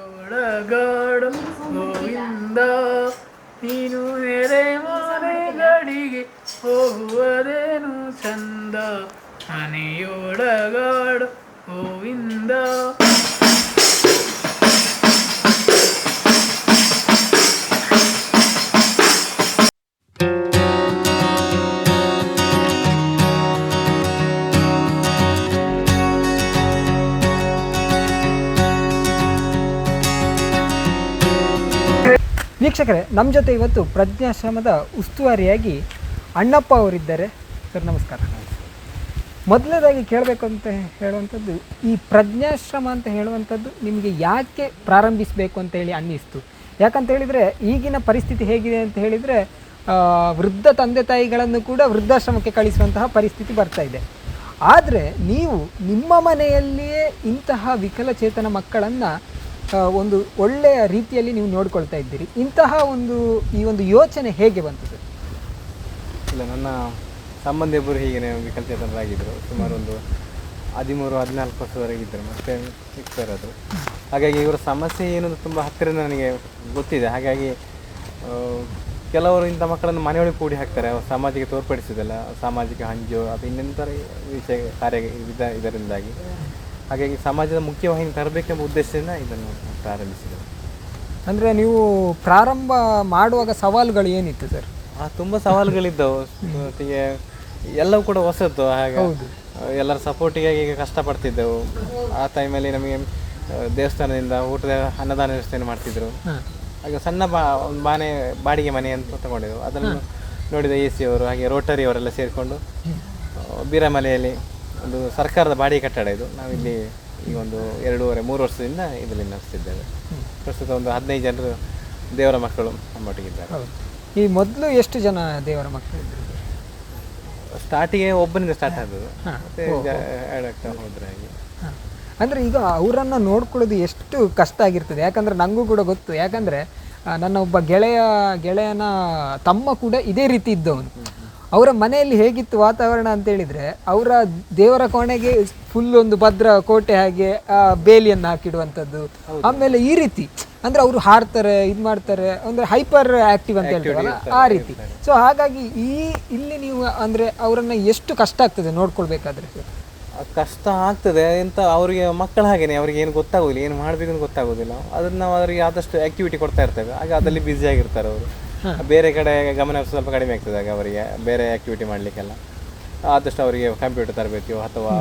ಮನೆಯೊಳಗಾಡು ಗೋವಿಂದ ನೀನು ನೆರೆ ಮನೆಗಳಿಗೆ ಹೋಗುವುದೇನು ಚಂದ ಮನೆಯೊಳಗಾಡು ಗೋವಿಂದ ವೀಕ್ಷಕರೇ ನಮ್ಮ ಜೊತೆ ಇವತ್ತು ಪ್ರಜ್ಞಾಶ್ರಮದ ಉಸ್ತುವಾರಿಯಾಗಿ ಅಣ್ಣಪ್ಪ ಅವರಿದ್ದಾರೆ. ಸರ್, ನಮಸ್ಕಾರ. ಮೊದಲನೇದಾಗಿ ಕೇಳಬೇಕು ಅಂತ ಹೇಳುವಂಥದ್ದು, ಈ ಪ್ರಜ್ಞಾಶ್ರಮ ಅಂತ ಹೇಳುವಂಥದ್ದು ನಿಮಗೆ ಯಾಕೆ ಪ್ರಾರಂಭಿಸಬೇಕು ಅಂತ ಹೇಳಿ ಅನ್ನಿಸ್ತು. ಯಾಕಂತ ಹೇಳಿದರೆ, ಈಗಿನ ಪರಿಸ್ಥಿತಿ ಹೇಗಿದೆ ಅಂತ ಹೇಳಿದರೆ ವೃದ್ಧ ತಂದೆ ತಾಯಿಗಳನ್ನು ಕೂಡ ವೃದ್ಧಾಶ್ರಮಕ್ಕೆ ಕಳಿಸುವಂತಹ ಪರಿಸ್ಥಿತಿ ಬರ್ತಾ ಇದೆ. ಆದರೆ, ನೀವು ನಿಮ್ಮ ಮನೆಯಲ್ಲಿಯೇ ಇಂತಹ ವಿಕಲಚೇತನ ಮಕ್ಕಳನ್ನು ಒಂದು ಒಳ್ಳೆಯ ರೀತಿಯಲ್ಲಿ ನೀವು ನೋಡ್ಕೊಳ್ತಾ ಇದ್ದೀರಿ. ಇಂತಹ ಒಂದು, ಈ ಒಂದು ಯೋಚನೆ ಹೇಗೆ ಬಂತು ಸರ್ ಇಲ್ಲ, ನನ್ನ ಸಂಬಂಧಿಯೊಬ್ಬರು ಹೀಗೆ ವಿಕಲಚೇತನರಾಗಿದ್ದರು ಸುಮಾರು ಒಂದು ಹದಿಮೂರು, ಹದಿನಾಲ್ಕು ವರ್ಷದವರೆಗೆ ಇದ್ದರು. ಮತ್ತೆ ಅದು ಹಾಗಾಗಿ ಇವರ ಸಮಸ್ಯೆ ಏನು ತುಂಬ ಹತ್ತಿರದಿಂದ ನನಗೆ ಗೊತ್ತಿದೆ. ಹಾಗಾಗಿ ಕೆಲವರು ಇಂಥ ಮಕ್ಕಳನ್ನು ಮನೆಯೊಳಗೆ ಕೂಡಿ ಹಾಕ್ತಾರೆ. ಅವರು ಸಮಾಜಕ್ಕೆ ತೋರ್ಪಡಿಸೋದಿಲ್ಲ ಸಾಮಾಜಿಕ ಹಂಜು ಅದು ಇನ್ನಿತರ ವಿಷಯ, ಕಾರ್ಯ ಇದ ಇದರಿಂದಾಗಿ. ಹಾಗಾಗಿ ಸಮಾಜದ ಮುಖ್ಯವಾಹಿನಿ ತರಬೇಕೆಂಬ ಉದ್ದೇಶದಿಂದ ಇದನ್ನು ಪ್ರಾರಂಭಿಸಿದೆ ಅಂದರೆ ನೀವು ಪ್ರಾರಂಭ ಮಾಡುವಾಗ ಸವಾಲುಗಳು ಏನಿತ್ತು ಸರ್? ಆ ತುಂಬ ಸವಾಲುಗಳಿದ್ದವು. ಎಲ್ಲವೂ ಕೂಡ ಹೊಸತು ಹಾಗೆ ಎಲ್ಲರ ಸಪೋರ್ಟಿಗಾಗಿ ಈಗ ಕಷ್ಟಪಡ್ತಿದ್ದೆವು. ಆ ಟೈಮಲ್ಲಿ ನಮಗೆ ದೇವಸ್ಥಾನದಿಂದ ಊಟದ ಅನ್ನದಾನ ವ್ಯವಸ್ಥೆಯನ್ನು ಮಾಡ್ತಿದ್ರು. ಹಾಗೆ ಸಣ್ಣ ಬಾ ಒಂದು ಬಾನೆ ಬಾಡಿಗೆ ಮನೆ ಅಂತ ತಗೊಂಡಿದ್ದೆವು. ಅದನ್ನು ನೋಡಿದ ಎ ಸಿ ಅವರು ಹಾಗೆ ರೋಟರಿ ಅವರೆಲ್ಲ ಸೇರಿಕೊಂಡು ಬೀರಮಲೆಯಲ್ಲಿ ಒಂದು ಸರ್ಕಾರದ ಬಾಡಿ ಕಟ್ಟಡ ಇದು. ನಾವಿಲ್ಲಿ ಈಗ ಒಂದು ಎರಡೂವರೆ ಮೂರು ವರ್ಷದಿಂದ ಇದರಲ್ಲಿ ನಡೆಸ್ತಿದ್ದೇವೆ. ಪ್ರಸ್ತುತ ಒಂದು ಹದಿನೈದು ಜನರು ದೇವರ ಮಕ್ಕಳು ನಮ್ಮೊಟ್ಟಿಗಿದ್ದಾರೆ ಈ ಮೊದಲು ಎಷ್ಟು ಜನ ದೇವರ ಮಕ್ಕಳಿದ್ರು ಸರ್ ಸ್ಟಾರ್ಟಿಗೆ ಒಬ್ಬನಿಂದ ಸ್ಟಾರ್ಟ್ ಆದದ್ದು. ಮತ್ತೆ ಹೋದ್ರೆ ಹಾಗೆ. ಅಂದರೆ ಈಗ ಅವರನ್ನು ನೋಡ್ಕೊಳ್ಳೋದು ಎಷ್ಟು ಕಷ್ಟ ಆಗಿರ್ತದೆ. ಯಾಕಂದರೆ ನನಗೂ ಕೂಡ ಗೊತ್ತು. ಯಾಕಂದರೆ ನನ್ನ ಒಬ್ಬ ಗೆಳೆಯ ಗೆಳೆಯನ ತಮ್ಮ ಕೂಡ ಇದೇ ರೀತಿ ಇದ್ದವನು. ಅವರ ಮನೆಯಲ್ಲಿ ಹೇಗಿತ್ತು ವಾತಾವರಣ ಅಂತ ಹೇಳಿದ್ರೆ ಅವರ ದೇವರ ಕೋಣೆಗೆ ಫುಲ್ ಒಂದು ಭದ್ರ ಕೋಟೆ ಹಾಗೆ ಆ, ಬೇಲಿಯನ್ನು ಹಾಕಿಡುವಂಥದ್ದು. ಆಮೇಲೆ ಈ ರೀತಿ ಅಂದ್ರೆ ಅವರು ಹಾರ್ತಾರೆ ಇದು ಮಾಡ್ತಾರೆ ಅಂದ್ರೆ ಹೈಪರ್ ಆಕ್ಟಿವ್ ಅಂತ ಹೇಳ್ತಾರಲ್ಲ ಆ ರೀತಿ. ಸೊ ಹಾಗಾಗಿ ಈ ಇಲ್ಲಿ ನೀವು ಅಂದ್ರೆ ಅವರನ್ನ ಎಷ್ಟು ಕಷ್ಟ ಆಗ್ತದೆ ನೋಡ್ಕೊಳ್ಬೇಕಾದ್ರೆ? ಕಷ್ಟ ಆಗ್ತದೆ ಎಂತ ಅವರಿಗೆ ಮಕ್ಕಳ ಹಾಗೇನೆ ಅವ್ರಿಗೆ ಏನು ಗೊತ್ತಾಗೋದಿಲ್ಲ ಏನು ಮಾಡಬೇಕು ಅಂತ ಗೊತ್ತಾಗೋದಿಲ್ಲ. ಅದನ್ನ ನಾವು ಅವರಿಗೆ ಆದಷ್ಟು ಆಕ್ಟಿವಿಟಿ ಕೊಡ್ತಾ ಇರ್ತೇವೆ. ಹಾಗೆ ಅದರಲ್ಲಿ ಬ್ಯುಸಿ ಆಗಿರ್ತಾರೆ ಅವರು. ಬೇರೆ ಕಡೆ ಗಮನ ಸ್ವಲ್ಪ ಕಡಿಮೆ ಆಗ್ತದೆ ಆಗ ಅವರಿಗೆ ಬೇರೆ ಆಕ್ಟಿವಿಟಿ ಮಾಡಲಿಕ್ಕೆಲ್ಲ. ಆದಷ್ಟು ಅವರಿಗೆ ಕಂಪ್ಯೂಟರ್ ತರಬೇಕು ಅಥವಾ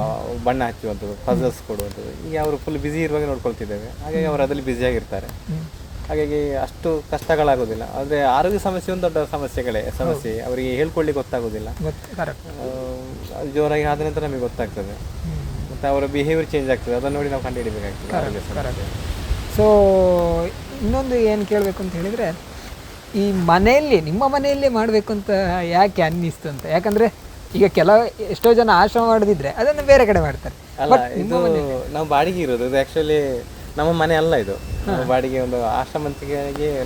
ಬಣ್ಣ ಹಚ್ಚುವಂಥದ್ದು ಪಜಲ್ಸ್ ಕೊಡುವಂಥದ್ದು. ಈಗ ಅವರು ಫುಲ್ ಬ್ಯುಸಿ ಇರುವಾಗ ನೋಡ್ಕೊಳ್ತಿದ್ದೇವೆ. ಹಾಗಾಗಿ ಅವರು ಅದರಲ್ಲಿ ಬ್ಯುಸಿಯಾಗಿರ್ತಾರೆ ಹಾಗಾಗಿ ಅಷ್ಟು ಕಷ್ಟಗಳಾಗೋದಿಲ್ಲ. ಆದರೆ ಆರೋಗ್ಯ ಸಮಸ್ಯೆ ಒಂದು ದೊಡ್ಡ ಸಮಸ್ಯೆಗಳೇ. ಸಮಸ್ಯೆ ಅವರಿಗೆ ಹೇಳ್ಕೊಳ್ಳಿಕ್ಕೆ ಗೊತ್ತಾಗೋದಿಲ್ಲ. ಜೋರಾಗಿ ಆದ ನಂತರ ನಮಗೆ ಗೊತ್ತಾಗ್ತದೆ. ಮತ್ತು ಅವರ ಬಿಹೇವಿಯರ್ ಚೇಂಜ್ ಆಗ್ತದೆ. ಅದನ್ನು ನೋಡಿ ನಾವು ಕಂಡುಹಿಡಿಬೇಕಾಗ್ತದೆ. ಸೊ ಇನ್ನೊಂದು ಏನು ಕೇಳಬೇಕು ಅಂತ ಹೇಳಿದರೆ ಈ ಮನೆಯಲ್ಲಿ ನಿಮ್ಮ ಮನೆಯಲ್ಲೇ ಮಾಡಬೇಕು ಅಂತ ಯಾಕೆ ಅನ್ನಿಸ್ತು ಅಂತ? ಯಾಕಂದರೆ ಈಗ ಕೆಲವು ಎಷ್ಟೋ ಜನ ಆಶ್ರಮ ಮಾಡಿದ್ರೆ ಅದನ್ನು ಬೇರೆ ಕಡೆ ಮಾಡ್ತಾರೆ. ಅಲ್ಲ ಇದು ನಾವು ಬಾಡಿಗೆ ಇರೋದು ಇದು ಆ್ಯಕ್ಚುಲಿ ನಮ್ಮ ಮನೆ ಅಲ್ಲ ಇದು. ನಾವು ಬಾಡಿಗೆ ಒಂದು ಆಶ್ರಮಂತಿಗೆ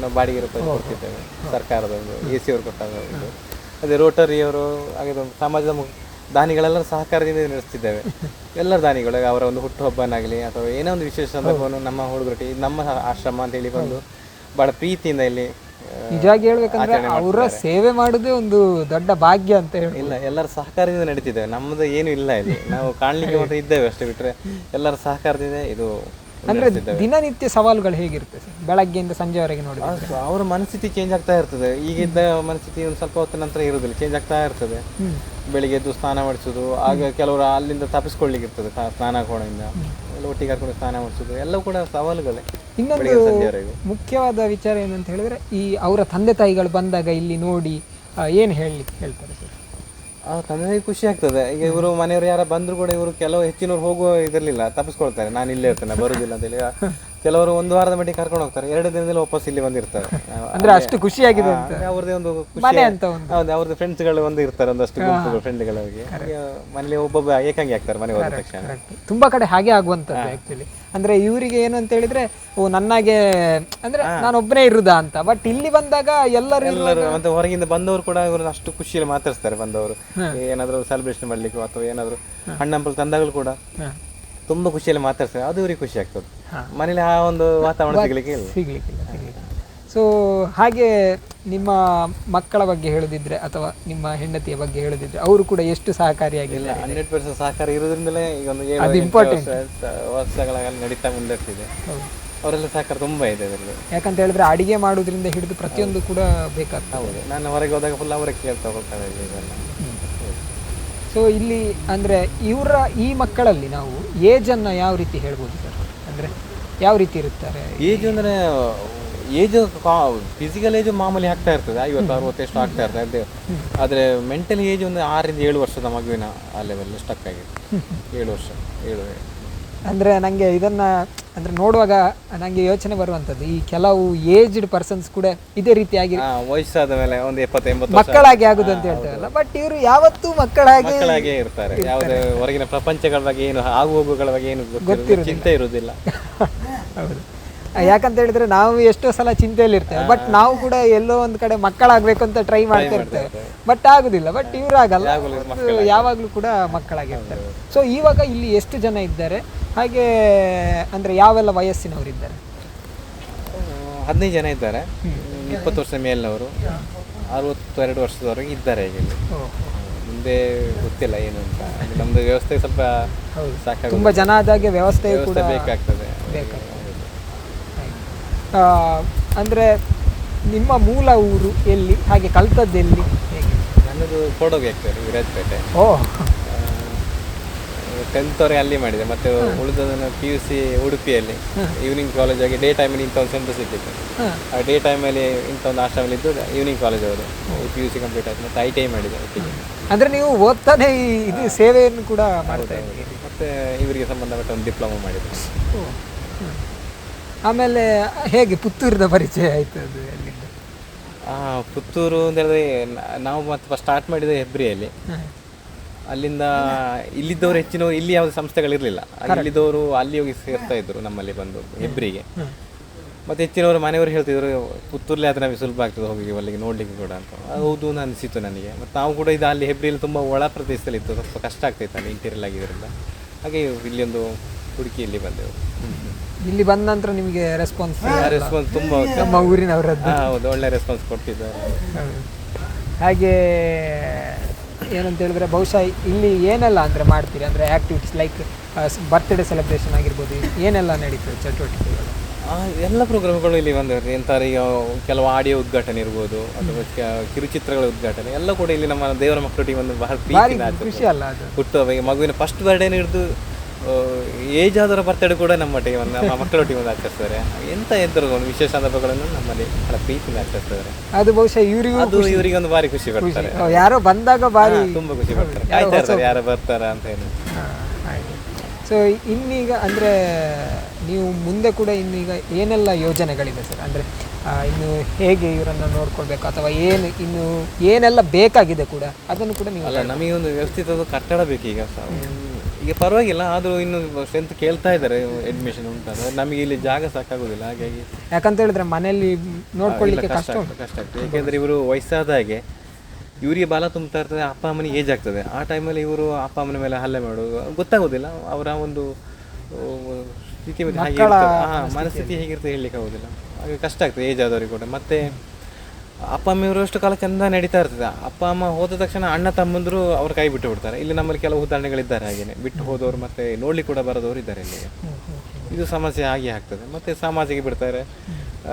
ನಾವು ಬಾಡಿಗೆ ರೂಪಾಯಿ ಕೊಡ್ತಿದ್ದೇವೆ ಸರ್ಕಾರದ ಒಂದು ಎ ಸಿ ಅವರು ಕೊಟ್ಟಾಗ ಇದು. ಅದೇ ರೋಟರಿ ಅವರು ಹಾಗೆ ಒಂದು ಸಮಾಜದ ಮುಖ ದಾನಿಗಳೆಲ್ಲರ ಸಹಕಾರದಿಂದ ನಡೆಸ್ತಿದ್ದೇವೆ. ಎಲ್ಲ ದಾನಿಗಳು ಅವರ ಒಂದು ಹುಟ್ಟುಹಬ್ಬನಾಗಲಿ ಅಥವಾ ಏನೋ ಒಂದು ವಿಶೇಷ ಸಂದರ್ಭವನ್ನು ನಮ್ಮ ಹುಡುಗರೊಟ್ಟಿಗೆ ಇದು ನಮ್ಮ ಆಶ್ರಮ ಅಂತ ಹೇಳಿ ಬಂದು ಭಾಳ ಪ್ರೀತಿಯಿಂದ ಇಲ್ಲಿ ನಿಜವಾಗಿ ಹೇಳ್ಬೇಕಂದ್ರೆ ಅವರ ಸೇವೆ ಮಾಡುದೇ ಒಂದು ದೊಡ್ಡ ಭಾಗ್ಯ ಅಂತ ಹೇಳಿ ಇಲ್ಲ ಎಲ್ಲರ ಸಹಕಾರದಿಂದ ನಡೀತಿದೆ ನಮ್ಮದು ಏನು ಇಲ್ಲ ಇಲ್ಲಿ. ನಾವು ಕಾಣಲಿಕ್ಕೆ ಮಾತ್ರ ಇದ್ದೇವೆ ಅಷ್ಟೇ ಬಿಟ್ರೆ ಎಲ್ಲರ ಸಹಕಾರದಿಂದ ಇದು ಅಂದ್ರೆ ದಿನನಿತ್ಯ ಸವಾಲುಗಳು ಹೇಗಿರುತ್ತೆ ಸರ್? ಬೆಳಗ್ಗೆಯಿಂದ ಸಂಜೆವರೆಗೆ ನೋಡಿ ಅವ್ರ ಮನಸ್ಥಿತಿ ಚೇಂಜ್ ಆಗ್ತಾ ಇರ್ತದೆ. ಈಗಿದ್ದ ಮನಸ್ಥಿತಿ ಒಂದು ಸ್ವಲ್ಪ ಹೊತ್ತು ನಂತರ ಇರುವುದಿಲ್ಲ ಚೇಂಜ್ ಆಗ್ತಾ ಇರ್ತದೆ. ಬೆಳಿಗ್ಗೆ ಎದ್ದು ಸ್ನಾನ ಮಾಡಿಸೋದು ಆಗ ಕೆಲವರು ಅಲ್ಲಿಂದ ತಪ್ಪಿಸ್ಕೊಳ್ಳಿಕ್ಕೆ ಇರ್ತದೆ ಸ್ನಾನ ಕೋಣದಿಂದ ಎಲ್ಲ ಒಟ್ಟಿಗೆ ಕರ್ಕೊಂಡು ಸ್ನಾನ ಮಾಡಿಸೋದು ಎಲ್ಲವೂ ಕೂಡ ಸವಾಲುಗಳೇ. ಇನ್ನೊಂದು ಮುಖ್ಯವಾದ ವಿಚಾರ ಏನಂತ ಹೇಳಿದ್ರೆ ಈ ಅವರ ತಂದೆ ತಾಯಿಗಳು ಬಂದಾಗ ಇಲ್ಲಿ ನೋಡಿ ಏನು ಹೇಳಲಿಕ್ಕೆ ಹೇಳ್ತಾರೆ ಸರ್? ತಂದೆ ಖುಷಿ ಆಗ್ತದೆ. ಈಗ ಇವರು ಮನೆಯವರು ಯಾರ ಬಂದ್ರು ಕೂಡ ಇವರು ಕೆಲವು ಹೆಚ್ಚಿನವ್ರು ಹೋಗುವ ಇದಿರಲಿಲ್ಲ. ತಪ್ಪಿಸ್ಕೊಳ್ತಾರೆ. ನಾನು ಇಲ್ಲೇ ಇರ್ತೇನೆ, ಬರುದಿಲ್ಲ ಅಂತ ಹೇಳಿ. ಕೆಲವರು ಒಂದು ವಾರದ ಮಟ್ಟಿಗೆ ಕರ್ಕೊಂಡು ಹೋಗ್ತಾರೆ. ಎರಡು ದಿನದಲ್ಲಿ ವಾಪಸ್ ಇಲ್ಲಿ ಬಂದಿರ್ತಾರೆ. ಅಂದ್ರೆ ಅಷ್ಟು ಖುಷಿಯಾಗಿದೆ ಅಂತ. ಅಂದ್ರೆ ಅವ್ರದ್ದೇ ಒಂದು ಮನೆ ಅಂತ ಒಂದು. ಹೌದು ಅವ್ರದ್ದು ಫ್ರೆಂಡ್ಸ್ಗಳು ಒಂದು ಇರ್ತಾರೆ ಒಂದಷ್ಟು ಗುಂಪುಗಳು ಫ್ರೆಂಡ್ಗಳಿಗೆ ಮನೇಲಿ ಒಬ್ಬೊಬ್ಬ ಏಕಾಂಗಿ ಆಗ್ತಾರೆ ಮನೆ ಹೋದ ತಕ್ಷಣ. ತುಂಬಾ ಕಡೆ ಹಾಗೆ ಆಗುವಂಥದ್ದು ಆಕ್ಚುಲಿ ಅಂದ್ರೆ ಇವರಿಗೆ ಏನು ಅಂತ ಹೇಳಿದ್ರೆ ಓ ನನ್ನಾಗೆ ಅಂದ್ರೆ ನಾನೊಬ್ಬನೇ ಇರುದಾ ಅಂತ. ಬಟ್ ಇಲ್ಲಿ ಬಂದಾಗ ಎಲ್ಲರೂ ಎಲ್ಲರೂ ಮತ್ತೆ ಹೊರಗಿಂದ ಬಂದವರು ಕೂಡ ಇವ್ರನ್ನ ಅಷ್ಟು ಖುಷಿಯಲ್ಲಿ ಮಾತಾಡ್ತಾರೆ ಬಂದವರು. ಏನಾದ್ರು ಸೆಲೆಬ್ರೇಷನ್ ಮಾಡ್ಲಿಕ್ಕೆ ಅಥವಾ ಏನಾದ್ರು ಹಣ್ಣಂಪಲ್ ತಂದಾಗಲೂ ಕೂಡ. ತುಂಬಾ ಖುಷಿಯಲ್ಲಿ ಮಾತಾಡ್ತಾರೆ ಅದು ಇವ್ರಿಗೆ ಖುಷಿ ಆಗ್ತದೆ. ಮನೇಲಿ ಆ ಒಂದು ವಾತಾವರಣ ಸಿಗ್ಲಿಕ್ಕೆ ಇಲ್ಲ. ಸಿಗ್ಲಿಕ್ಕಿಲ್ಲ ಸಿಗ್ಲಿಕ್ಕಿಲ್ಲ ಸೊ ಹಾಗೆ ನಿಮ್ಮ ಮಕ್ಕಳ ಬಗ್ಗೆ ಹೇಳೋದಿದ್ರೆ ಅಥವಾ ನಿಮ್ಮ ಹೆಂಡತಿಯ ಬಗ್ಗೆ ಹೇಳೋದಿದ್ರೆ ಅವರು ಕೂಡ ಎಷ್ಟು ಸಹಕಾರಿಯಾಗಿಲ್ಲ ಹಂಡ್ರೆಡ್ ಪರ್ಸೆಂಟ್ ಸಹಕಾರ ಇರೋದ್ರಿಂದಲೇ ಈಗ ಒಂದು ಅದು ಇಂಪಾರ್ಟೆಂಟ್ ವರ್ಷಗಳ ನಡೀತಾ ಮುಂದುವರ್ತಿದೆ ಅವರೆಲ್ಲ ಸಹಕಾರ ತುಂಬಾ ಇದೆ ಅದರಲ್ಲಿ. ಯಾಕಂತ ಹೇಳಿದ್ರೆ ಅಡಿಗೆ ಮಾಡೋದ್ರಿಂದ ಹಿಡಿದು ಪ್ರತಿಯೊಂದು ಕೂಡ ಬೇಕಾಗ್ತದೆ. ಹೌದು. ನಾನು ಹೊರಗೆ ಹೋದಾಗ ಫುಲ್ ಅವರೇ ಕೇಳ್ತಾ ಹೋಗ್ತಾರೆ ಇದೆಲ್ಲ. ಸೊ ಇಲ್ಲಿ ಅಂದರೆ ಇವರ ಈ ಮಕ್ಕಳಲ್ಲಿ ನಾವು ಏಜನ್ನು ಯಾವ ರೀತಿ ಹೇಳ್ಬೋದು ಸರ್ ಅಂದರೆ ಯಾವ ರೀತಿ ಇರುತ್ತಾರೆ? ಏಜ್ ಅಂದರೆ ಏಜ್ ಫಿಸಿಕಲ್ ಏಜ್ ಮಾಮೂಲಿ ಆಗ್ತಾ ಇರ್ತದೆ. ಐವತ್ತು ಅರವತ್ತು ಎಷ್ಟು ಆಗ್ತಾ ಇರ್ತದೆ. ಅದೇ ಆದರೆ ಮೆಂಟಲ್ ಏಜ್ ಒಂದು ಆರರಿಂದ ಏಳು ವರ್ಷದ ಮಗುವಿನ ಆ ಲೆವೆಲ್ ಸ್ಟಕ್ ಆಗಿದೆ. ಏಳು ವರ್ಷ ಏಳು ಅಂದರೆ ನನಗೆ ಇದನ್ನು ಅಂದರೆ ನೋಡುವಾಗ ನನಗೆ ಯೋಚನೆ ಬರುವಂಥದ್ದು ಈ ಕೆಲವು ಏಜ್ಡ್ ಪರ್ಸನ್ಸ್ ಕೂಡ ಇದೇ ರೀತಿಯಾಗಿ ವಯಸ್ಸಾದ ಮೇಲೆ ಒಂದು ಎಪ್ಪತ್ತು ಎಂಬತ್ತು ವರ್ಷ. ಮಕ್ಕಳಾಗಿ ಆಗುದು ಅಂತ ಹೇಳ್ತಾರಲ್ಲ ಬಟ್ ಇವರು ಯಾವತ್ತೂ ಮಕ್ಕಳಾಗಿ ಮಕ್ಕಳಾಗೆ ಇರ್ತಾರೆ. ಯಾವುದೇ ಹೊರಗಿನ ಪ್ರಪಂಚಗಳ ಬಗ್ಗೆ ಏನು ಆಗು ಹೋಗುಗಳ ಬಗ್ಗೆ ಏನು ಗೊತ್ತಿರೋ ಚಿಂತೆ ಇರುವುದಿಲ್ಲ. ಹೌದು. ಯಾಕಂತ ಹೇಳಿದ್ರೆ ನಾವು ಎಷ್ಟೋ ಸಲ ಚಿಂತೆಯಲ್ಲಿ ಇರ್ತೇವೆ ಬಟ್ ನಾವು ಕೂಡ ಎಲ್ಲೋ ಒಂದ್ ಕಡೆ ಮಕ್ಕಳಾಗ್ಬೇಕು ಅಂತ ಟ್ರೈ ಮಾಡ್ತಾ ಇರ್ತೇವೆ ಬಟ್ ಆಗುದಿಲ್ಲ. ಬಟ್ ಇವ್ರು ಆಗಲ್ಲ. ಯಾವಾಗ್ಲೂ ಕೂಡ ಮಕ್ಕಳಾಗಿರ್ತಾರೆ. ಸೊ ಇವಾಗ ಇಲ್ಲಿ ಎಷ್ಟು ಜನ ಇದ್ದಾರೆ? ಹಾಗೆ ಅಂದ್ರೆ ಯಾವೆಲ್ಲ ವಯಸ್ಸಿನವರು ಇದ್ದಾರೆ ಹದಿನೈದು ಜನ ಇದ್ದಾರೆ. ಇಪ್ಪತ್ತು ವರ್ಷ ಮೇಲಿನವರು. ಅರವತ್ತೆರಡು ವರ್ಷದವರೆಗೆ ಇದ್ದಾರೆ ಈಗ ಇಲ್ಲಿ. ಮುಂದೆ ಗೊತ್ತಿಲ್ಲ ಏನು ಅಂತ. ನಮ್ದು ವ್ಯವಸ್ಥೆ ಸ್ವಲ್ಪ ಸಾಕಾಗ ತುಂಬಾ ಜನ ಆದಾಗೆ ವ್ಯವಸ್ಥೆ ಕೂಡ ಬೇಕಾಗ್ತದೆ. ಅಂದ್ರೆ ನಿಮ್ಮ ಮೂಲ ಊರು ಎಲ್ಲಿ ಹಾಗೆ ಕಲ್ತದ್ದು ಎಲ್ಲಿ? ಹೇಗೆ? ನನ್ನದು ಕೊಡಗು ವಿರಾಜ್ ವಿರಾಜಪೇಟೆ. ಓ. ಟೆಂತ್ವರೆಗೆ ಅಲ್ಲಿ ಮಾಡಿದೆ ಮತ್ತೆ ಉಳಿದದನ್ನು ಪಿ ಯು ಸಿ ಉಡುಪಿಯಲ್ಲಿ ಈವ್ನಿಂಗ್ ಕಾಲೇಜ್ ಆಗಿ ಡೇ ಟೈಮಲ್ಲಿ ಇಂಥ ಒಂದು ಸೆಂಟರ್ ಸಿಕ್ಕಿತ್ತು. ಆ ಡೇ ಟೈಮಲ್ಲಿ ಇಂಥ ಒಂದು ಆಶ್ರಮಲ್ಲಿ ಇದ್ದು ಈವ್ನಿಂಗ್ ಕಾಲೇಜ್ ಅವರು. ಪಿ ಯು ಸಿ ಕಂಪ್ಲೀಟ್ ಆಯಿತು ಮತ್ತೆ ಐ ಟಿ ಐ ಮಾಡಿದೆ ಒಟ್ಟಿಗೆ. ಅಂದ್ರೆ ನೀವು ಓದ್ತಾನೆ ಇದು ಸೇವೆಯನ್ನು ಕೂಡ ಮಾಡ್ತಾ ಇದ್ದೀರಿ ಮತ್ತೆ ಇವರಿಗೆ ಸಂಬಂಧಪಟ್ಟ ಒಂದು ಡಿಪ್ಲೊಮಾ ಮಾಡಿದೆ. ಆಮೇಲೆ ಹೇಗೆ ಪುತ್ತೂರಿನ ಪರಿಚಯ ಆಯ್ತು ಅದು ಅಲ್ಲಿಂದ ಪುತ್ತೂರು ಅಂತ ಹೇಳಿದ್ರೆ ನಾವು ಮತ್ತೆ ಸ್ಟಾರ್ಟ್ ಮಾಡಿದ ಹೆಬ್ರಿಯಲ್ಲಿ ಅಲ್ಲಿಂದ ಇಲ್ಲಿದ್ದವರು ಹೆಚ್ಚಿನವರು ಇಲ್ಲಿ ಯಾವುದೇ ಸಂಸ್ಥೆಗಳಿರಲಿಲ್ಲ. ಇಲ್ಲಿದವರು ಅಲ್ಲಿ ಹೋಗಿ ಸೇರ್ತಾ ಇದ್ರು ನಮ್ಮಲ್ಲಿ ಬಂದು ಹೆಬ್ರಿಗೆ. ಮತ್ತೆ ಹೆಚ್ಚಿನವರು ಮನೆಯವರು ಹೇಳ್ತಿದ್ರು ಪುತ್ತೂರ್ಲೆ ಆದರೆ ನಮಗೆ ಸುಲಭ ಆಗ್ತದೆ ಹೋಗಿ ಅಲ್ಲಿಗೆ ನೋಡ್ಲಿಕ್ಕೆ ಕೂಡ ಅಂತ. ಹೌದು ಅಂತ ಅನಿಸಿತು ನನಗೆ. ಮತ್ತು ನಾವು ಕೂಡ ಇದು ಅಲ್ಲಿ ಹೆಬ್ರಿಯಲ್ಲಿ ತುಂಬ ಒಳ ಪ್ರದೇಶದಲ್ಲಿ ಇತ್ತು ಸ್ವಲ್ಪ ಕಷ್ಟ ಆಗ್ತಾಯಿತ್ತು ಅಲ್ಲಿ ಇಂಟೀರಿಯಲ್ ಆಗಿದ್ದರಿಂದ ಹಾಗೆ ಇಲ್ಲಿ ಒಂದು ಹುಡುಕಿಯಲ್ಲಿ ಬಂದೆವು. ಇಲ್ಲಿ ಬಂದ ನಂತರ ನಿಮಗೆ ರೆಸ್ಪಾನ್ಸ್ ರೆಸ್ಪಾನ್ಸ್ ತುಂಬ ನಮ್ಮ ಊರಿನವರದ್ದು. ಹೌದು ಒಳ್ಳೆ ರೆಸ್ಪಾನ್ಸ್ ಕೊಡ್ತಿದ್ದಾರೆ. ಹಾಗೆ ಏನಂತ ಹೇಳಿದ್ರೆ ಬಹುಶಃ ಇಲ್ಲಿ ಏನೆಲ್ಲ ಅಂದರೆ ಮಾಡ್ತೀರಿ? ಅಂದರೆ ಆ್ಯಕ್ಟಿವಿಟೀಸ್ ಲೈಕ್ ಬರ್ತ್ಡೇ ಸೆಲೆಬ್ರೇಷನ್ ಆಗಿರ್ಬೋದು ಏನೆಲ್ಲ ನಡೀತದೆ ಚಟುವಟಿಕೆಗಳು? ಆ, ಎಲ್ಲ ಪ್ರೋಗ್ರಾಮ್ಗಳು ಇಲ್ಲಿ ಬಂದಿರುತ್ತೆ. ಎಂತಾರೆ ಈಗ ಕೆಲವು ಆಡಿಯೋ ಉದ್ಘಾಟನೆ ಇರ್ಬೋದು ಅಥವಾ ಕಿರುಚಿತ್ರಗಳ ಉದ್ಘಾಟನೆ ಎಲ್ಲ ಕೂಡ ಇಲ್ಲಿ ನಮ್ಮ ದೇವರ ಮಕ್ಕಳೊಟ್ಟಿಗೆ ಒಂದು ಬಹಳ. ಖುಷಿ ಅಲ್ಲ ಹುಟ್ಟುಹಬ್ಬ ಮಗುವಿನ ಫಸ್ಟ್ ಬರ್ಡೇ ಹಿಡಿದು ಏಜ್ ಆದವರ ಬರ್ತಡೇ ಕೂಡ ನಮ್ಮ ಒಂದು ನಮ್ಮ ಮಕ್ಕಳೊಟ್ಟಿಗೆ ಒಂದು ಆಚರಿಸ್ತಾರೆ. ಎಂತ ಒಂದು ವಿಶೇಷ ಸಂದರ್ಭಗಳನ್ನು ನಮ್ಮಲ್ಲಿ ಬಹಳ ಪ್ರೀತಿಯಿಂದ ಆಚರಿಸ್ತಾರೆ. ಅದು ಬಹುಶಃ ಇವರಿಗೂ ಅದು ಇವರಿಗೆ ಒಂದು ಭಾರಿ ಖುಷಿ ಪಡ್ತಾರೆ ಯಾರೋ ಬಂದಾಗ ಭಾರಿ ಹಾ, ತುಂಬಾ ಖುಷಿ ಪಡ್ತಾರೆ ಕಾಯ್ತಾ ಇರ್ತಾರೆ ಯಾರು ಬರ್ತಾರ ಅಂತ ಹೇಳಿ. ಸೊ ಇನ್ನೀಗ ಅಂದ್ರೆ ನೀವು ಮುಂದೆ ಕೂಡ ಇನ್ನೀಗ ಏನೆಲ್ಲ ಯೋಜನೆಗಳಿದೆ ಸರ್? ಅಂದರೆ ಇನ್ನು ಹೇಗೆ ಇವರನ್ನು ನೋಡ್ಕೊಳ್ಬೇಕು ಅಥವಾ ಏನು ಇನ್ನು ಏನೆಲ್ಲ ಬೇಕಾಗಿದೆ ಕೂಡ ಅದನ್ನು ಕೂಡ ನೀವು ಅಲ್ಲ ನಮಗೆ ಒಂದು ವ್ಯವಸ್ಥಿತ ಕಟ್ಟಡ ಬೇಕು ಈಗ ಸ- ಈಗ ಪರವಾಗಿಲ್ಲ ಆದರೂ ಇನ್ನು ಸ್ಟ್ರೆಂತ್ ಕೇಳ್ತಾ ಇದ್ದಾರೆ ಅಡ್ಮಿಷನ್ ಉಂಟು ನಮಗೆ ಇಲ್ಲಿ ಜಾಗ ಸಾಕಾಗೋದಿಲ್ಲ ಹಾಗಾಗಿ ಯಾಕಂತ ಹೇಳಿದ್ರೆ ಮನೆಯಲ್ಲಿ ನೋಡ್ಕೊಳ್ಳಿಕ್ಕೆ ಕಷ್ಟ ಆಗ್ತದೆ, ಕಷ್ಟ ಆಗ್ತದೆ ಯಾಕೆಂದ್ರೆ ಇವರು ವಯಸ್ಸಾದ ಹಾಗೆ ಇವರಿಗೆ ಬಾಲ ತುಂಬ್ತಾ ಇರ್ತದೆ ಅಪ್ಪ ಅಮ್ಮನಿಗೆ ಏಜ್ ಆಗ್ತದೆ. ಆ ಟೈಮಲ್ಲಿ ಇವರು ಅಪ್ಪ ಅಮ್ಮನ ಮೇಲೆ ಹಲ್ಲೆ ಮಾಡೋದು ಗೊತ್ತಾಗೋದಿಲ್ಲ ಅವರ ಒಂದು ಸ್ಥಿತಿ ಮನಸ್ಥಿತಿ. ಹೇಗಿರ್ತದೆ ಹೇಳಲಿಕ್ಕೆ ಆಗೋದಿಲ್ಲ. ಹಾಗೆ ಕಷ್ಟ ಆಗ್ತದೆ ಏಜ್ ಆದವರಿಗೆ ಕೂಡ. ಮತ್ತೆ ಅಪ್ಪ ಅಮ್ಮ ಇವರು ಅಷ್ಟು ಕಾಲ ಚಂದ ನಡೀತಾ ಇರ್ತದೆ. ಅಪ್ಪ ಅಮ್ಮ ಹೋದ ತಕ್ಷಣ ಅಣ್ಣ ತಮ್ಮಂದರು ಅವ್ರ ಕೈ ಬಿಟ್ಟು ಬಿಡ್ತಾರೆ. ಇಲ್ಲಿ ನಮ್ಮಲ್ಲಿ ಕೆಲವು ಉದಾಹರಣೆಗಳಿದ್ದಾರೆ ಹಾಗೇನೆ. ಬಿಟ್ಟು ಹೋದವರು ಮತ್ತೆ ನೋಡ್ಲಿ ಕೂಡ ಬರೋದವರು ಇದ್ದಾರೆ ಇಲ್ಲಿ. ಇದು ಸಮಸ್ಯೆ ಆಗಿ ಆಗ್ತದೆ. ಮತ್ತೆ ಸಮಾಜಕ್ಕೆ ಬಿಡ್ತಾರೆ.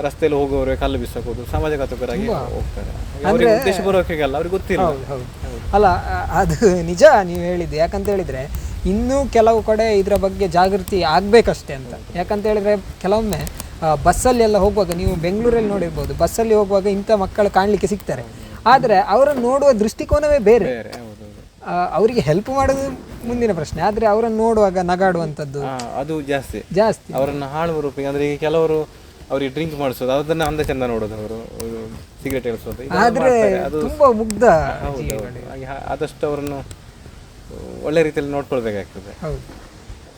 ರಸ್ತೆಯಲ್ಲಿ ಹೋಗುವವರು ಕಲ್ಲು ಬಿಸಾಕೋದು ಸಮಾಜಘಾತಕರಾಗಿ ಹೋಗ್ತಾರೆ. ಅವ್ರಿಗೆ ಉದ್ದೇಶ ಬರೋಕೆಲ್ಲ ಅವ್ರಿಗೆ ಗೊತ್ತಿಲ್ಲ. ಅಲ್ಲ ಅದು ನಿಜ ನೀವು ಹೇಳಿದ್ದು. ಯಾಕಂತ ಹೇಳಿದ್ರೆ ಇನ್ನೂ ಕೆಲವು ಕಡೆ ಇದರ ಬಗ್ಗೆ ಜಾಗೃತಿ ಆಗಬೇಕಷ್ಟೇ ಅಂತ. ಯಾಕಂತ ಹೇಳಿದ್ರೆ ಕೆಲವೊಮ್ಮೆ ಆ, ಬಸ್ಸಲ್ಲಿ ಎಲ್ಲ ಹೋಗುವಾಗ ನೀವು ಬೆಂಗಳೂರಲ್ಲಿ ನೋಡಿರ್ಬೋದು ಬಸ್ಸಲ್ಲಿ ಹೋಗುವಾಗ ಇಂಥ ಮಕ್ಕಳು ಕಾಣಲಿಕ್ಕೆ ಸಿಗ್ತಾರೆ. ಆದರೆ ಅವರನ್ನು ನೋಡುವ ದೃಷ್ಟಿಕೋನವೇ ಬೇರೆ. ಬೇರೆ ಹೌದು ಹೌದು. ಅವರಿಗೆ ಹೆಲ್ಪ್ ಮಾಡೋದು ಮುಂದಿನ ಪ್ರಶ್ನೆ. ಆದರೆ ಅವರನ್ನು ನೋಡುವಾಗ ನಗಾಡುವಂಥದ್ದು ಅದು ಜಾಸ್ತಿ. ಜಾಸ್ತಿ. ಅವರನ್ನು ಹಾಳುವ ರೂಪಿಗೆ ಅಂದ್ರೆ ಈಗ ಕೆಲವರು ಅವರಿಗೆ ಡ್ರಿಂಕ್ ಮಾಡಿಸೋದು ಅದನ್ನ ಅಂದ ಚಂದ ನೋಡೋದು ಅವರು. ಸಿಗರೇಟ್ ಎಳಿಸೋದು ಆದರೆ ತುಂಬ ಮುಗ್ಧ ಆದಷ್ಟು ಅವರನ್ನು ಒಳ್ಳೆ ರೀತಿಯಲ್ಲಿ ನೋಡ್ಕೊಳ್ಬೇಕಾಗ್ತದೆ. ಹೌದು.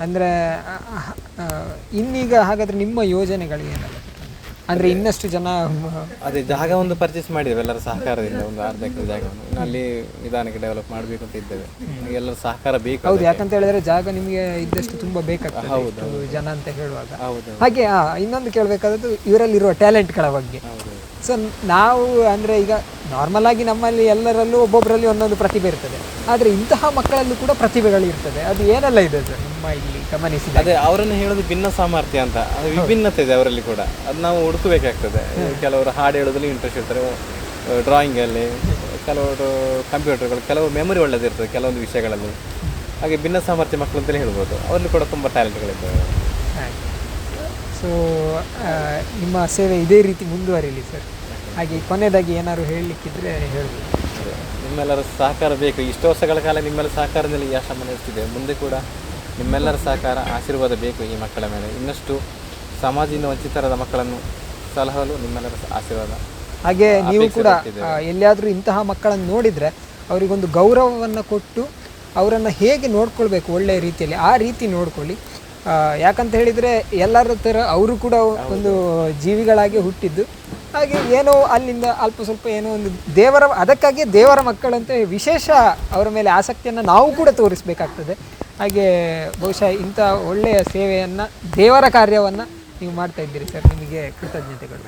ಅಂದರೆ ಇನ್ನೀಗ ಹಾಗಾದರೆ ನಿಮ್ಮ ಯೋಜನೆಗಳು ಏನೆಲ್ಲ? ಅಂದರೆ ಇನ್ನಷ್ಟು ಜನ ಅದೇ ಜಾಗ ಒಂದು ಪರ್ಚೇಸ್ ಮಾಡಿದ್ದೇವೆ ಎಲ್ಲರ ಸಹಕಾರದಿಂದ ಒಂದು ಅರ್ಧ ಎಕರೆ ಜಾಗವನ್ನು ಇನ್ನು ಅಲ್ಲಿ ನಿಧಾನಕ್ಕೆ ಡೆವಲಪ್ ಮಾಡಬೇಕು ಅಂತ ಇದ್ದೇವೆ. ಎಲ್ಲರ ಸಹಕಾರ ಬೇಕು ಹೌದು. ಯಾಕಂತ ಹೇಳಿದ್ರೆ ಜಾಗ ನಿಮಗೆ ಇದ್ದಷ್ಟು ತುಂಬ ಬೇಕಾಗ್ತದೆ ಹೌದು, ಜನ ಅಂತ ಹೇಳುವಾಗ. ಹೌದು ಹಾಗೆ ಇನ್ನೊಂದು ಕೇಳಬೇಕಾದದ್ದು ಇವರಲ್ಲಿರುವ ಟ್ಯಾಲೆಂಟ್ಗಳ ಬಗ್ಗೆ. ಸೊ ನಾವು ಅಂದರೆ ಈಗ ನಾರ್ಮಲ್ ಆಗಿ ನಮ್ಮಲ್ಲಿ ಎಲ್ಲರಲ್ಲೂ ಒಬ್ಬೊಬ್ಬರಲ್ಲಿ ಒಂದೊಂದು ಪ್ರತಿಭೆ ಇರ್ತದೆ. ಆದರೆ ಇಂತಹ ಮಕ್ಕಳಲ್ಲೂ ಕೂಡ ಪ್ರತಿಭೆಗಳು ಇರ್ತದೆ. ಅದು ಏನೆಲ್ಲ ಇದೆ ಸರ್? ನಿಮ್ಮ ಇಲ್ಲಿ ಗಮನಿಸಿದೆ. ಅದೇ ಅವರನ್ನು ಹೇಳೋದು ಭಿನ್ನ ಸಾಮರ್ಥ್ಯ ಅಂತ. ಅದು ವಿಭಿನ್ನತೆ ಇದೆ ಅವರಲ್ಲಿ ಕೂಡ. ಅದು ನಾವು ಹುಡುಕಬೇಕಾಗ್ತದೆ. ಕೆಲವರು ಹಾಡು ಹೇಳೋದ್ರಲ್ಲಿ ಇಂಟ್ರೆಸ್ಟ್ ಇರ್ತಾರೆ ಡ್ರಾಯಿಂಗಲ್ಲಿ ಕೆಲವರು ಕಂಪ್ಯೂಟರ್ಗಳು ಕೆಲವು ಮೆಮೊರಿ ಒಳ್ಳೆದಿರ್ತದೆ ಕೆಲವೊಂದು ವಿಷಯಗಳಲ್ಲಿ. ಹಾಗೆ ಭಿನ್ನ ಸಾಮರ್ಥ್ಯ ಮಕ್ಕಳು ಅಂತಲೇ ಹೇಳ್ಬೋದು. ಅವರಲ್ಲಿ ಕೂಡ ತುಂಬ ಟ್ಯಾಲೆಂಟ್ಗಳಿದ್ದಾವೆ ಸೊ ನಿಮ್ಮ ಸೇವೆ ಇದೇ ರೀತಿ ಮುಂದುವರಿಲಿ ಸರ್ ಹಾಗೆ ಕೊನೆಯದಾಗಿ ಏನಾದ್ರು ಹೇಳಲಿಕ್ಕಿದ್ರೆ ಹೇಳ್ಬೋದು. ನಿಮ್ಮೆಲ್ಲರ ಸಹಕಾರ ಬೇಕು. ಇಷ್ಟು ವರ್ಷಗಳ ಕಾಲ ನಿಮ್ಮೆಲ್ಲ ಸಹಕಾರದಲ್ಲಿ ಈ ಆಶ್ರಮ ನಡೆಸ್ತಿದೆ. ಮುಂದೆ ಕೂಡ ನಿಮ್ಮೆಲ್ಲರ ಸಹಕಾರ ಆಶೀರ್ವಾದ ಬೇಕು ಈ ಮಕ್ಕಳ ಮೇಲೆ. ಇನ್ನಷ್ಟು ಸಮಾಜದಿಂದ ವಂಚಿತರಾದ ಮಕ್ಕಳನ್ನು ಸಲಹಲು ನಿಮ್ಮೆಲ್ಲರ ಆಶೀರ್ವಾದ. ಹಾಗೆ ನೀವು ಕೂಡ ಎಲ್ಲಿಯಾದರೂ ಇಂತಹ ಮಕ್ಕಳನ್ನು ನೋಡಿದರೆ ಅವರಿಗೊಂದು ಗೌರವವನ್ನು ಕೊಟ್ಟು ಅವರನ್ನು ಹೇಗೆ ನೋಡ್ಕೊಳ್ಬೇಕು ಒಳ್ಳೆಯ ರೀತಿಯಲ್ಲಿ ಆ ರೀತಿ ನೋಡ್ಕೊಳ್ಳಿ. ಯಾಕಂತ ಹೇಳಿದರೆ ಎಲ್ಲರ ಥರ ಅವರು ಕೂಡ ಒಂದು ಜೀವಿಗಳಾಗಿ ಹುಟ್ಟಿದ್ದು. ಹಾಗೆ ಏನೋ ಅಲ್ಲಿಂದ ಅಲ್ಪ ಸ್ವಲ್ಪ ಏನೋ ಒಂದು ದೇವರ ಅದಕ್ಕಾಗಿ ದೇವರ ಮಕ್ಕಳಂತೆ ವಿಶೇಷ ಅವರ ಮೇಲೆ ಆಸಕ್ತಿಯನ್ನು ನಾವು ಕೂಡ ತೋರಿಸಬೇಕಾಗ್ತದೆ. ಹಾಗೆ ಬಹುಶಃ ಇಂಥ ಒಳ್ಳೆಯ ಸೇವೆಯನ್ನು ದೇವರ ಕಾರ್ಯವನ್ನು ನೀವು ಮಾಡ್ತಾ ಇದ್ದೀರಿ ಸರ್. ನಿಮಗೆ ಕೃತಜ್ಞತೆಗಳು.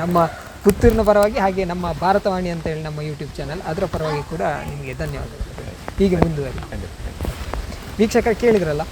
ನಮ್ಮ ಪುತ್ತೂರಿನ ಪರವಾಗಿ ಹಾಗೆ ನಮ್ಮ ಭಾರತವಾಣಿ ಅಂತ ಹೇಳಿ ನಮ್ಮ ಯೂಟ್ಯೂಬ್ ಚಾನಲ್ ಅದರ ಪರವಾಗಿ ಕೂಡ ನಿಮಗೆ ಧನ್ಯವಾದಗಳು. ಹೀಗೆ ಮುಂದುವರಿ ವೀಕ್ಷಕರು ಕೇಳಿದ್ರಲ್ಲ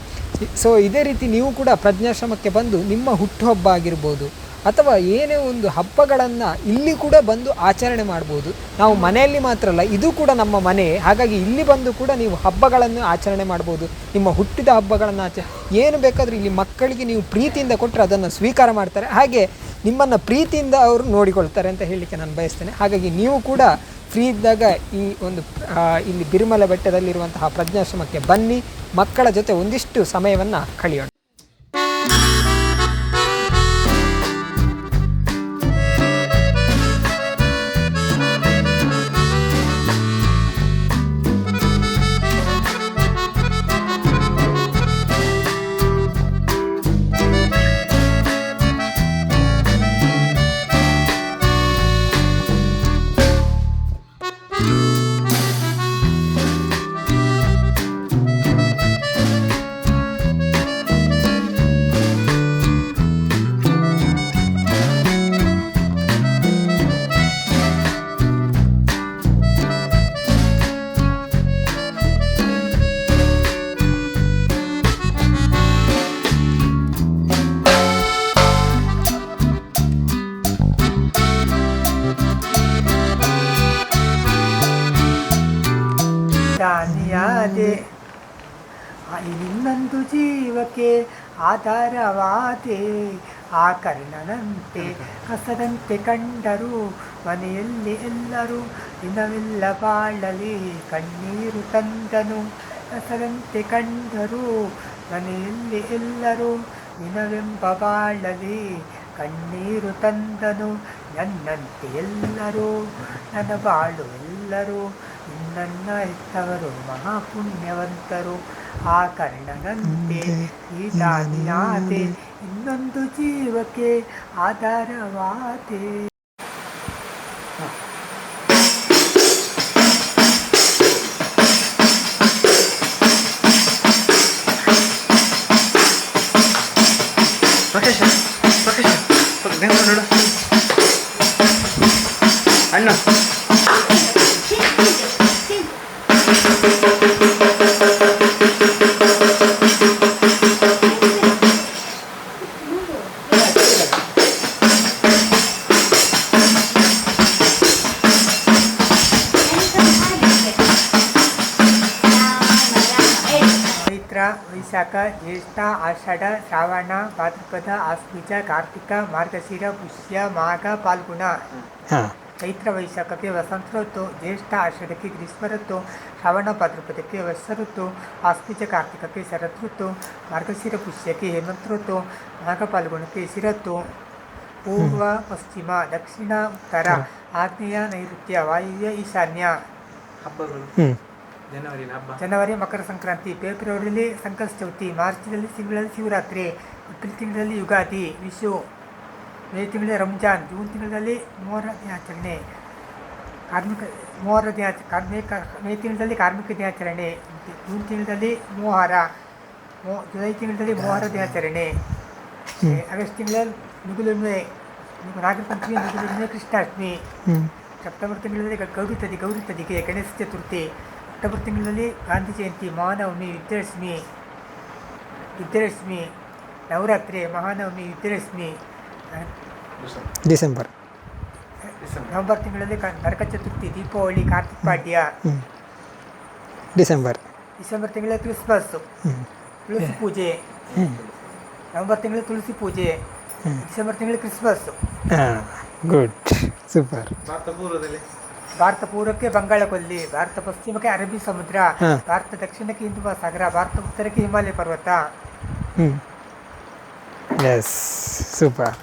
ಸೊ ಇದೇ ರೀತಿ ನೀವು ಕೂಡ ಪ್ರಜ್ಞಾಶ್ರಮಕ್ಕೆ ಬಂದು ನಿಮ್ಮ ಹುಟ್ಟುಹಬ್ಬ ಆಗಿರ್ಬೋದು ಅಥವಾ ಏನೇ ಒಂದು ಹಬ್ಬಗಳನ್ನು ಇಲ್ಲಿ ಕೂಡ ಬಂದು ಆಚರಣೆ ಮಾಡ್ಬೋದು. ನಾವು ಮನೆಯಲ್ಲಿ ಮಾತ್ರ ಅಲ್ಲ, ಇದು ಕೂಡ ನಮ್ಮ ಮನೆ. ಹಾಗಾಗಿ ಇಲ್ಲಿ ಬಂದು ಕೂಡ ನೀವು ಹಬ್ಬಗಳನ್ನು ಆಚರಣೆ ಮಾಡ್ಬೋದು. ನಿಮ್ಮ ಹುಟ್ಟಿದ ಹಬ್ಬಗಳನ್ನು ಆಚ, ಏನು ಬೇಕಾದರೂ ಇಲ್ಲಿ ಮಕ್ಕಳಿಗೆ ನೀವು ಪ್ರೀತಿಯಿಂದ ಕೊಟ್ಟರೆ ಅದನ್ನು ಸ್ವೀಕಾರ ಮಾಡ್ತಾರೆ. ಹಾಗೆ ನಿಮ್ಮನ್ನು ಪ್ರೀತಿಯಿಂದ ಅವರು ನೋಡಿಕೊಳ್ತಾರೆ ಅಂತ ಹೇಳಲಿಕ್ಕೆ ನಾನು ಬಯಸ್ತೇನೆ. ಹಾಗಾಗಿ ನೀವು ಕೂಡ ಫ್ರೀ ಇದ್ದಾಗ ಈ ಒಂದು ಇಲ್ಲಿ ಬಿರುಮಲ ಬೆಟ್ಟದಲ್ಲಿರುವಂತಹ ಪ್ರಜ್ಞಾಶ್ರಮಕ್ಕೆ ಬನ್ನಿ. ಮಕ್ಕಳ ಜೊತೆ ಒಂದಿಷ್ಟು ಸಮಯವನ್ನು ಕಳೆಯೋಣ. ಆಧಾರವಾದೆ. ಆ ಕರ್ಣನಂತೆ ಕಸದಂತೆ ಕಂಡರು ಮನೆಯಲ್ಲಿ ಎಲ್ಲರೂ. ದಿನವೆಲ್ಲ ಬಾಳಲಿ ಕಣ್ಣೀರು ತಂದನು. ಕಸದಂತೆ ಕಂಡರು ಮನೆಯಲ್ಲಿ ಎಲ್ಲರೂ. ದಿನವೆಂಬ ಬಾಳಲಿ ಕಣ್ಣೀರು ತಂದನು. ನನ್ನಂತೆ ಎಲ್ಲರೂ. ನನ್ನ ಬಾಳು ಎಲ್ಲರೂ. ನಿನ್ನನ್ನ ಹೆತ್ತವರು ಮಹಾಪುಣ್ಯವಂತರು. ಆ ಕರ್ಣನಂತೆ ಈ ದಾನಿಯಾದೆ ಇನ್ನೊಂದು ಜೀವಕ್ಕೆ ಆಧಾರವಾದೆ. ಪ್ರಕಾಶ ಪ್ರಕಾಶ ನೋಡು. ಅಣ್ಣ. ವೈಶಾಖ ಜ್ಯೇಷ್ಠ ಆಷಾಢ ಶ್ರಾವಣ ಭಾದ್ರಪದ ಆಸ್ಮಿಜ ಕಾರ್ತಿಕ ಮಾರ್ಗಶಿರ ಪುಷ್ಯ ಮಾಘ ಪಾಲ್ಗುಣ ಹಾಂ ಚೈತ್ರ ವೈಶಾಖಕ್ಕೆ ವಸಂತ ಋತು ಜ್ಯೇಷ್ಠ ಆಷಾಢಕ್ಕೆ ಗ್ರೀಷ್ಮ ಋತು ಶ್ರವಣ ಭಾದ್ರಪದಕ್ಕೆ ವರ್ಷ ಋತು ಆಸ್ಮಿಜ ಕಾರ್ತಿಕಕ್ಕೆ ಶರತ್ ಋತು ಮಾರ್ಗಶಿರ ಪುಷ್ಯಕ್ಕೆ ಹೇಮಂತ ಋತು ಮಾಘ ಪಾಲ್ಗುಣಕ್ಕೆ ಶಿರತ್ತು ಪೂರ್ವ ಪಶ್ಚಿಮ ದಕ್ಷಿಣ ಉತ್ತರ ಆಗ್ನೇಯ ನೈಋತ್ಯ ವಾಯುವ್ಯ ಈಶಾನ್ಯ ಹಬ್ಬಗಳು ಜನವರಿ ಹಬ್ಬ. ಜನವರಿ ಮಕರ ಸಂಕ್ರಾಂತಿ ಫೆಬ್ರವರಿಯಲ್ಲಿ ಸಂಕಷ್ಟ ಚೌತಿ ಮಾರ್ಚ್ನಲ್ಲಿ ತಿಂಗಳಲ್ಲಿ ಶಿವರಾತ್ರಿ ಏಪ್ರಿಲ್ ತಿಂಗಳಲ್ಲಿ ಯುಗಾದಿ ವಿಶು ಮೇ ತಿಂಗಳಲ್ಲಿ ರಂಜಾನ್ ಜೂನ್ ತಿಂಗಳಲ್ಲಿ ಮೊಹರ ದಿನಾಚರಣೆ ಕಾರ್ಮಿಕ ಮೊಹರ ದಿನಾಚ ಕಾರ್ಮಿಕ ಮೇ ತಿಂಗಳಲ್ಲಿ ಕಾರ್ಮಿಕ ದಿನಾಚರಣೆ ಜೂನ್ ತಿಂಗಳಲ್ಲಿ ಮೋಹರ ಮೋ ಜುಲೈ ತಿಂಗಳಲ್ಲಿ ಮೋಹರ ದಿನಾಚರಣೆ ಏ, ಆಗಸ್ಟ್ ತಿಂಗಳಲ್ಲಿ ನುಗುಲುಣ್ಣೆ ನಾಗರ ಪಂಚಮಿ ನುಗುಲುಣ್ಣೆ ಕೃಷ್ಣಾಷ್ಟಮಿ ಸೆಪ್ಟೆಂಬರ್ ತಿಂಗಳಲ್ಲಿ ಗ- ಗೌರಿ ತದಿ ಗೌರಿ ತದಿಗೆ ಗಣೇಶ ಚತುರ್ಥಿ ಅಕ್ಟೋಬರ್ ತಿಂಗಳಲ್ಲಿ ಗಾಂಧಿ ಜಯಂತಿ ಮಹಾನವಮಿ ವಿದ್ಯಾಲಕ್ಷ್ಮಿ ವಿದ್ಯಾಲಕ್ಷ್ಮಿ ನವರಾತ್ರಿ ಮಹಾನವಮಿ ವಿದ್ಯಾಲಕ್ಷ್ಮಿ ಡಿಸೆಂಬರ್. ನವೆಂಬರ್ ತಿಂಗಳಲ್ಲಿ ನರಕ ಚತುರ್ಥಿ ದೀಪಾವಳಿ ಕಾರ್ತಿಕ್ ಪಾಡ್ಯ. ಡಿಸೆಂಬರ್. ಡಿಸೆಂಬರ್ ತಿಂಗಳಲ್ಲಿ ಕ್ರಿಸ್ಮಸ್. ತುಳಸಿ ಪೂಜೆ. ನವೆಂಬರ್ ತಿಂಗಳಲ್ಲಿ ತುಳಸಿ ಪೂಜೆ. ಡಿಸೆಂಬರ್ ತಿಂಗಳಲ್ಲಿ ಕ್ರಿಸ್ಮಸ್. ಹಾಂ ಗುಡ್. ಸೂಪರ್. ಭಾರತ ಪೂರ್ವದಲ್ಲಿ. ಭಾರತ ಪೂರ್ವಕ್ಕೆ ಬಂಗಾಳ ಕೊಲ್ಲಿ ಭಾರತ ಪಶ್ಚಿಮಕ್ಕೆ ಅರಬ್ಬಿ ಸಮುದ್ರ. ಭಾರತ ದಕ್ಷಿಣಕ್ಕೆ ಹಿಂದೂ ಮಹಾಸಾಗರ ಭಾರತ ಉತ್ತರಕ್ಕೆ ಹಿಮಾಲಯ ಪರ್ವತ. Yes super